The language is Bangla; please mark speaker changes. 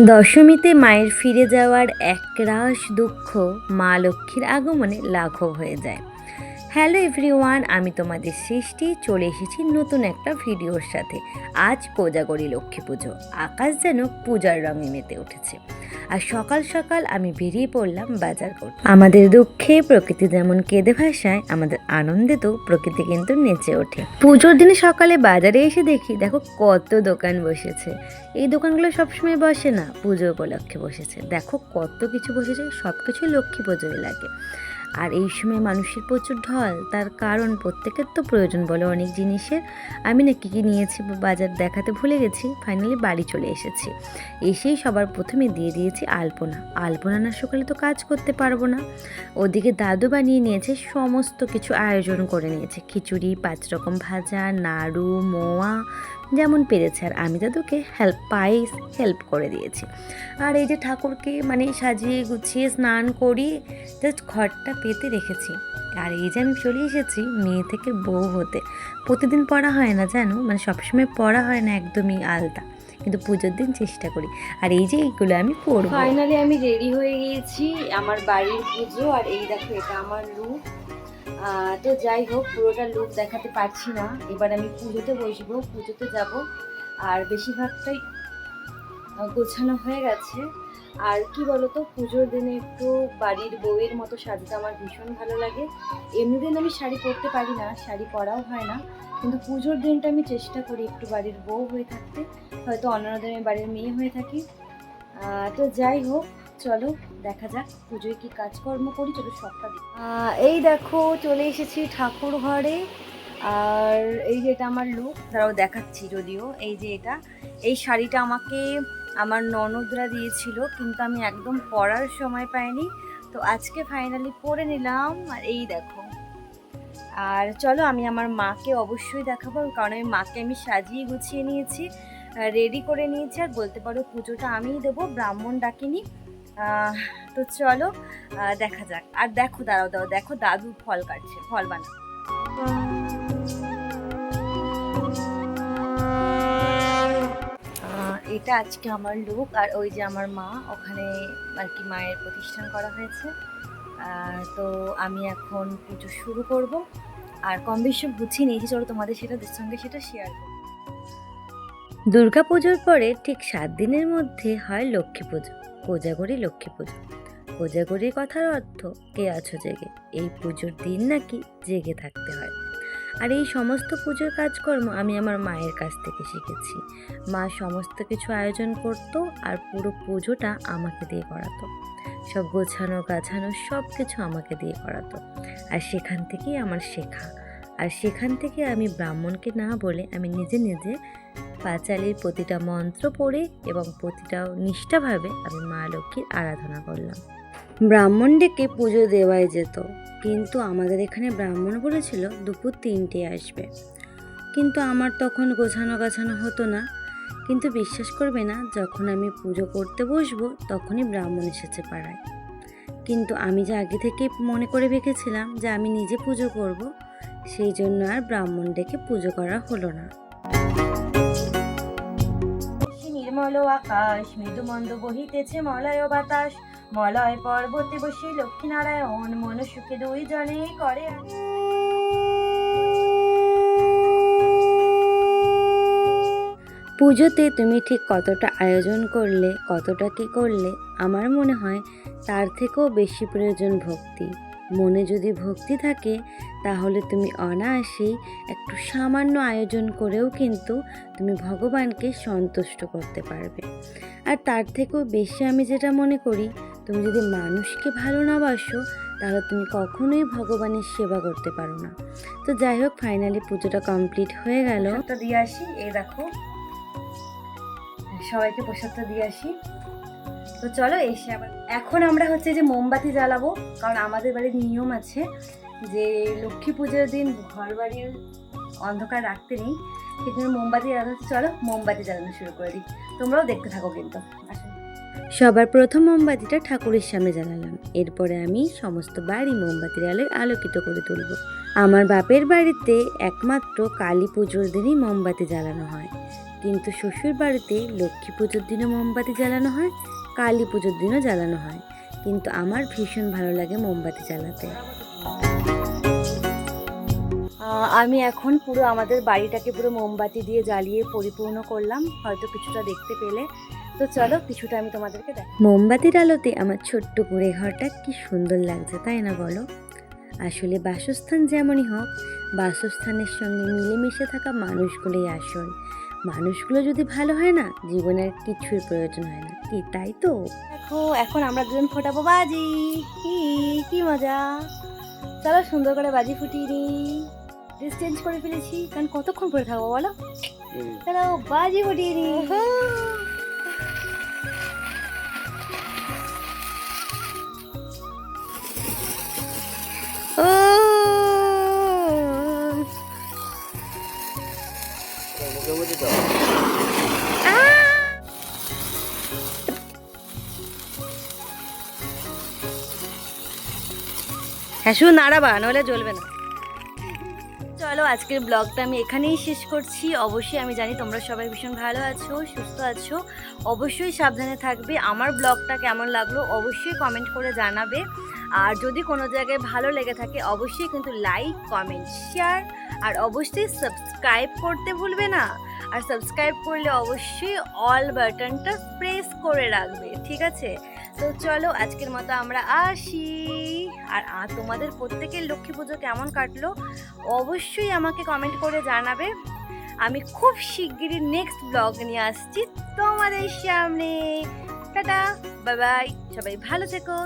Speaker 1: দশমীতে মায়ের ফিরে যাওয়ার একরাশ দুঃখ মা লক্ষ্মীর আগমনে লাঘব হয়ে যায়। হ্যালো এভরিওয়ান, আমি তোমাদের সৃষ্টি। চলে এসেছি নতুন একটা ভিডিওর সাথে। আজ কোজাগরি লক্ষ্মী পুজো। আকাশ যেন পূজার রঙে মেতে উঠেছে। আর সকাল সকাল আমি বেরিয়ে পড়লাম বাজার করতে। আমাদের দুঃখে প্রকৃতি যেমন কেঁদে ভাসায়, আমাদের আনন্দে তো প্রকৃতি কিন্তু নেচে ওঠে। পুজোর দিনে সকালে বাজারে এসে দেখি, দেখো কত দোকান বসেছে। এই দোকানগুলো সবসময় বসে না, পুজো উপলক্ষে বসেছে। দেখো কত কিছু বসেছে সব কিছুই লক্ষ্মী পুজোয় লাগে। আর এই সময় মানুষের প্রচুর ঢল, তার কারণ প্রত্যেকের তো প্রয়োজন বলে অনেক জিনিসের। আমি না কী কী নিয়েছি বাজার দেখাতে ভুলে গেছি ফাইনালি বাড়ি চলে এসেছি। এসেই সবার প্রথমে দিয়ে দিয়েছি আলপনা। আলপনা না সকালে তো কাজ করতে পারব না। ওদিকে দাদু বানিয়ে নিয়েছে, সমস্ত কিছু আয়োজন করে নিয়েছে। খিচুড়ি, পাঁচ রকম ভাজা, নাড়ু, মোয়া যেমন পেরেছে, আর আমি দাদুকে হেল্প পাই হেল্প করে দিয়েছি। আর এই যে ঠাকুরকে মানে সাজিয়ে গুছিয়ে স্নান করিয়ে জাস্ট ঘরটা পেতে রেখেছি। আর এই যে আমি চলে এসেছি মেয়ে থেকে বউ হতে। প্রতিদিন পড়া হয় না জানো? মানে সবসময় পড়া হয় না একদমই আলতা। কিন্তু পুজোর দিন চেষ্টা করি। আর এই যে এইগুলো আমি পরবো
Speaker 2: ফাইনালি আমি রেডি হয়ে গিয়েছি আমার বাড়ির পুজো। আর এই দেখো, এটা আমার লুক তো যাই হোক, পুরোটা লুক দেখাতে পারছি না। এবার আমি পুজোতে বসবো, পুজোতে যাব। আর বেশিরভাগটাই গোছানো হয়ে গেছে। আর কি বলতো, পুজোর দিনে একটু বাড়ির বউয়ের মতো শাড়িটা আমার ভীষণ ভালো লাগে। এমনি দিন আমি শাড়ি পরতে পারি না, শাড়ি পরাও হয় না। কিন্তু পুজোর দিনটা আমি চেষ্টা করি একটু বাড়ির বউ হয়ে থাকতে। হয়তো অন্যান্য দিনে বাড়ির মেয়ে হয়ে থাকি। তো যাই হোক চলো, দেখা যাক পুজোয় কি কাজকর্ম করি, চলো সবটা এই দেখো, চলে এসেছি ঠাকুর ঘরে। আর এই যে এটা আমার লুক তারাও দেখাচ্ছি যদিও, এই যে এটা। এই শাড়িটা আমাকে আমার ননদরা দিয়েছিল, কিন্তু আমি একদম পরার সময় পাইনি। তো আজকে ফাইনালি পরে নিলাম, আর এই দেখো। আর চলো, আমি আমার মাকে অবশ্যই দেখাবো, কারণ আমি মাকে আমি সাজিয়ে গুছিয়ে নিয়েছি রেডি করে নিয়েছি, আর বলতে পারো পুজোটা আমিই দেবো, ব্রাহ্মণ ডাকিনি। তো চলো দেখা যাক। আর দেখো, দাঁড়াও দাও দেখো, দাদু ফল কাটছে, ফল বানা এটা আজকে আমার লুক আর ওই যে আমার মা, ওখানে আর কি মায়ের প্রতিষ্ঠান করা হয়েছে। তো আমি এখন পুজো শুরু করব। আর কম বেশি গুছিয়ে নিয়েছি, চলো তোমাদের সেটা সঙ্গে সেটা শেয়ার করব।
Speaker 1: দুর্গা পুজোর পরে ঠিক সাত দিনের মধ্যে হয় লক্ষ্মী পুজো। কোজাগরি লক্ষ্মী পুজো। কোজাগরির কথার অর্থ কে আছো জেগে? এই পুজোর দিন নাকি জেগে থাকতে হয়। আর এই সমস্ত পুজোর কাজকর্ম আমি আমার মায়ের কাছ থেকে শিখেছি। মা সমস্ত কিছু আয়োজন করতো আর পুরো পুজোটা আমাকে দিয়ে করাতো। সব গোছানো, গাছানো সব কিছু আমাকে দিয়ে করাতো। আর সেখান থেকেই আমার শেখা। আর সেখান থেকে আমি ব্রাহ্মণকে না বলে আমি নিজে নিজে পাঁচালির প্রতিটা মন্ত্র পড়ে এবং প্রতিটা নিষ্ঠাভাবে আমি মা লক্ষ্মীর আরাধনা করলাম। ব্রাহ্মণ ডেকে পুজো দেওয়াই যেত, কিন্তু আমাদের এখানে ব্রাহ্মণ বলেছিল দুপুর তিনটে আসবে। কিন্তু আমার তখন গোছানো গাছানো হতো না। কিন্তু বিশ্বাস করবে না, যখন আমি পুজো করতে বসবো, তখনই ব্রাহ্মণ এসেছে পাড়ায়। কিন্তু আমি যে আগে থেকে মনে করে রেখেছিলাম যে আমি নিজে পুজো করব, সেই জন্য আর ব্রাহ্মণ ডেকে পুজো করা হলো না।
Speaker 2: নির্মল আকাশ মৃদু মন্দ বহিতেছে মলয় বাতাস। মলয় পর্বতে বসে লক্ষ্মীনারায়ণ মন সুখে দুই জনে করে।
Speaker 1: পুজোতে তুমি ঠিক কতটা আয়োজন করলে, কতটা কি করলে, আমার মনে হয় তার থেকেও বেশি প্রয়োজন ভক্তি। মনে যদি ভক্তি থাকে, তাহলে তুমি অনায়াসেই একটু সামান্য আয়োজন করেও কিন্তু তুমি ভগবানকে সন্তুষ্ট করতে পারবে। আর তার থেকেও বেশি আমি যেটা মনে করি, তুমি যদি মানুষকে ভালো না বাসো, তাহলে তুমি কখনোই ভগবানের সেবা করতে পারো না। তো যাই হোক ফাইনালি পুজোটা কমপ্লিট হয়ে গেল।
Speaker 2: প্রসাদটা দিয়ে আসি, এই দেখো। সবাইকে প্রসাদটা দিয়ে আসি। তো চলো এসে আবার, এখন আমরা হচ্ছে যে মোমবাতি জ্বালাবো, কারণ আমাদের বাড়ির নিয়ম আছে যে লক্ষ্মী পুজোর দিন ঘর বাড়ির অন্ধকার রাখতে নেই সেখানে মোমবাতি জ্বালাতে চলো মোমবাতি জ্বালানো শুরু করে দিই। তোমরাও দেখতে থাকো কিন্তু
Speaker 1: সবার প্রথম মোমবাতিটা ঠাকুরের সামনে জ্বালালাম। এরপরে আমি সমস্ত বাড়ি মোমবাতির আলোয় আলোকিত করে তুলব। আমার বাপের বাড়িতে একমাত্র কালী পুজোর দিনই মোমবাতি জ্বালানো হয়। কিন্তু শ্বশুর বাড়িতে লক্ষ্মী পুজোর দিনও মোমবাতি জ্বালানো হয়। কালী পুজোর দিনও জ্বালানো হয়। কিন্তু আমার ভীষণ ভালো লাগে মোমবাতি জ্বালাতে।
Speaker 2: আমি এখন পুরো আমাদের বাড়িটাকে পুরো মোমবাতি দিয়ে জ্বালিয়ে পরিপূর্ণ করলাম, হয়তো কিছুটা দেখতে পেলে। তো চলো, কিছুটা আমি তোমাদেরকে দেখ
Speaker 1: মোমবাতির আলোতে আমার ছোট্ট কুড়ে ঘরটা কি সুন্দর লাগছে, তাই না বলো? আসলে বাসস্থান যেমনই হোক, বাসস্থানের সঙ্গে মিলেমিশে থাকা মানুষগুলোই আসল। মানুষগুলো যদি ভালো হয় না জীবনের কিছুর প্রয়োজন হয় না। কি তাই তো?
Speaker 2: দেখো এখন আমরা দুজন ফোটাবো বাজি। কি কি মজা। চলো সুন্দর করে বাজি ফুটিয়ে নিই। ড্রেস চেঞ্জ করে ফেলেছি কারণ কতক্ষণ পরে থাকব বলো? চলো বাজি ফুটিয়ে নিই। হ্যাঁ শুধু নাড়াবা নাহলে জ্বলবে না। চলো, আজকের ব্লগটা আমি এখানেই শেষ করছি। অবশ্যই আমি জানি তোমরা সবাই ভীষণ ভালো আছো, সুস্থ আছো। অবশ্যই সাবধানে থাকবে। আমার ব্লগটা কেমন লাগল অবশ্যই কমেন্ট করে জানাবে। আর যদি কোনো জায়গায় ভালো লেগে থাকে, অবশ্যই কিন্তু লাইক কমেন্ট শেয়ার আর অবশ্যই সাবস্ক্রাইব করতে ভুলবে না। আর সাবস্ক্রাইব করলে অবশ্যই অল বাটনটা প্রেস করে রাখবে, ঠিক আছে? তো চলো আজকের মতো আমরা আসি। আর তোমাদের প্রত্যেকের লক্ষ্মী পুজো কেমন কাটলো? অবশ্যই আমাকে কমেন্ট করে জানাবে। আমি খুব শিগগিরই নেক্সট ব্লগ নিয়ে আসছি তোমাদের সামনে। টাটা বাই বাই সবাই ভালো থেকো।